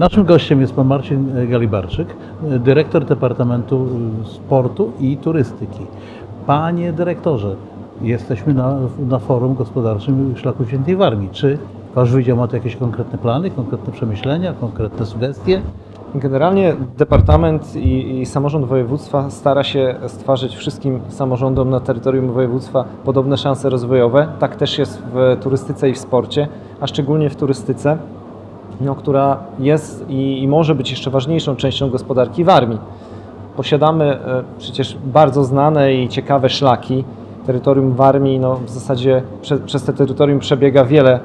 Naszym gościem jest pan Marcin Galibarczyk, dyrektor Departamentu Sportu i Turystyki. Panie dyrektorze, jesteśmy na, na forum gospodarczym Szlaku Świętej Warmii. Czy wasz wydział ma tu jakieś konkretne plany, konkretne przemyślenia, konkretne sugestie? Generalnie Departament i, i Samorząd Województwa stara się stwarzać wszystkim samorządom na terytorium województwa podobne szanse rozwojowe. Tak też jest w turystyce i w sporcie, a szczególnie w turystyce, no, która jest i, i może być jeszcze ważniejszą częścią gospodarki Warmii. Posiadamy e, przecież bardzo znane i ciekawe szlaki. Terytorium Warmii, no, w zasadzie prze, przez te terytorium przebiega wiele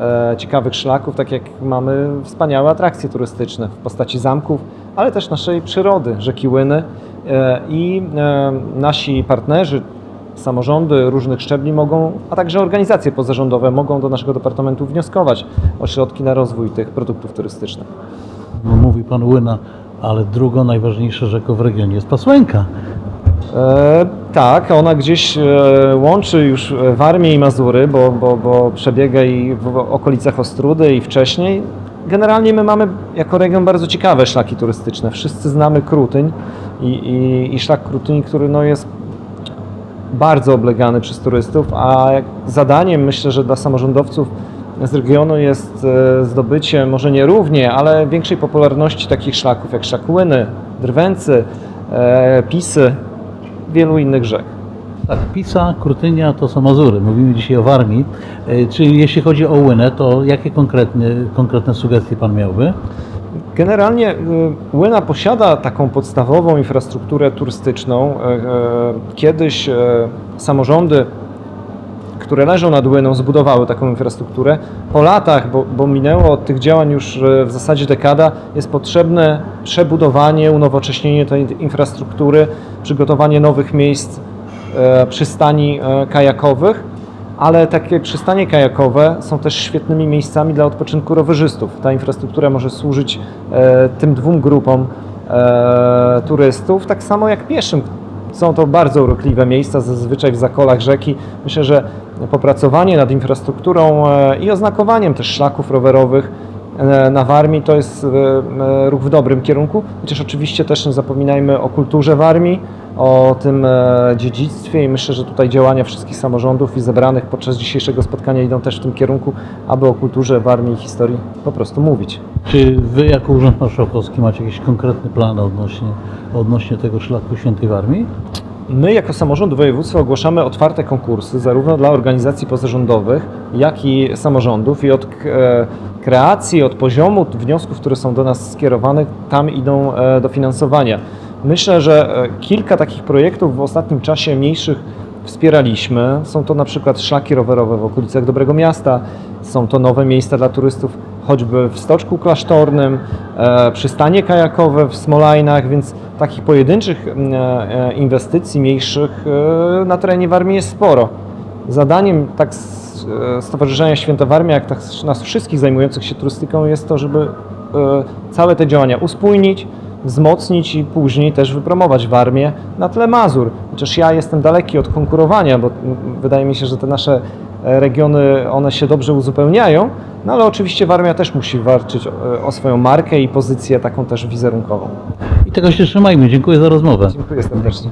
e, ciekawych szlaków, tak jak mamy wspaniałe atrakcje turystyczne w postaci zamków, ale też naszej przyrody, rzeki Łyny e, i e, nasi partnerzy, samorządy różnych szczebli mogą, a także organizacje pozarządowe mogą do naszego departamentu wnioskować o środki na rozwój tych produktów turystycznych. No, mówi pan Łyna, ale drugą najważniejszą rzeką w regionie jest Pasłęka. E, tak, ona gdzieś e, łączy już Warmię i Mazury, bo, bo, bo przebiega i w okolicach Ostrudy i wcześniej. Generalnie my mamy jako region bardzo ciekawe szlaki turystyczne. Wszyscy znamy Krutyń i, i, i szlak Krutyń, który no jest bardzo oblegany przez turystów, a zadaniem myślę, że dla samorządowców z regionu jest e, zdobycie może nie równie, ale większej popularności takich szlaków jak szlak Łyny, Drwęcy, e, Pisy, wielu innych rzek. Tak, Pisa, Krutynia to są Mazury. Mówimy dzisiaj o Warmii. E, Czyli jeśli chodzi o Łynę, to jakie konkretne, konkretne sugestie pan miałby? Generalnie y, Łyna posiada taką podstawową infrastrukturę turystyczną. E, e, Kiedyś e, samorządy, które leżą nad Łyną, zbudowały taką infrastrukturę. Po latach, bo, bo minęło od tych działań już w zasadzie dekada, jest potrzebne przebudowanie, unowocześnienie tej infrastruktury, przygotowanie nowych miejsc przystani kajakowych ale takie przystanie kajakowe są też świetnymi miejscami dla odpoczynku rowerzystów. Ta infrastruktura może służyć e, tym dwóm grupom e, turystów, tak samo jak pieszym. Są to bardzo urokliwe miejsca, zazwyczaj w zakolach rzeki. Myślę, że popracowanie nad infrastrukturą e, i oznakowaniem też szlaków rowerowych na Warmii to jest ruch w dobrym kierunku, chociaż oczywiście też nie zapominajmy o kulturze Warmii, o tym e, dziedzictwie i myślę, że tutaj działania wszystkich samorządów i zebranych podczas dzisiejszego spotkania idą też w tym kierunku, aby o kulturze Warmii i historii po prostu mówić. Czy wy jako Urząd Marszałkowski macie jakieś konkretne plany odnośnie, odnośnie tego szlaku Świętej Warmii? My jako samorząd województwa ogłaszamy otwarte konkursy zarówno dla organizacji pozarządowych, jak i samorządów i od e, kreacji, od poziomu wniosków, które są do nas skierowane, tam idą e, dofinansowania. Myślę, że e, kilka takich projektów w ostatnim czasie mniejszych wspieraliśmy. Są to na przykład szlaki rowerowe w okolicach Dobrego Miasta, są to nowe miejsca dla turystów, choćby w Stoczku Klasztornym, e, przystanie kajakowe w Smolajnach, więc takich pojedynczych e, inwestycji mniejszych na terenie Warmii jest sporo. Zadaniem tak Stowarzyszenia Święta Warmia, jak tak nas wszystkich zajmujących się turystyką jest to, żeby całe te działania uspójnić, wzmocnić i później też wypromować Warmię na tle Mazur. Chociaż ja jestem daleki od konkurowania, bo wydaje mi się, że te nasze e, regiony, one się dobrze uzupełniają, no ale oczywiście Warmia też musi walczyć o, o swoją markę i pozycję taką też wizerunkową. I tego się trzymajmy. Dziękuję za rozmowę. Dziękuję serdecznie.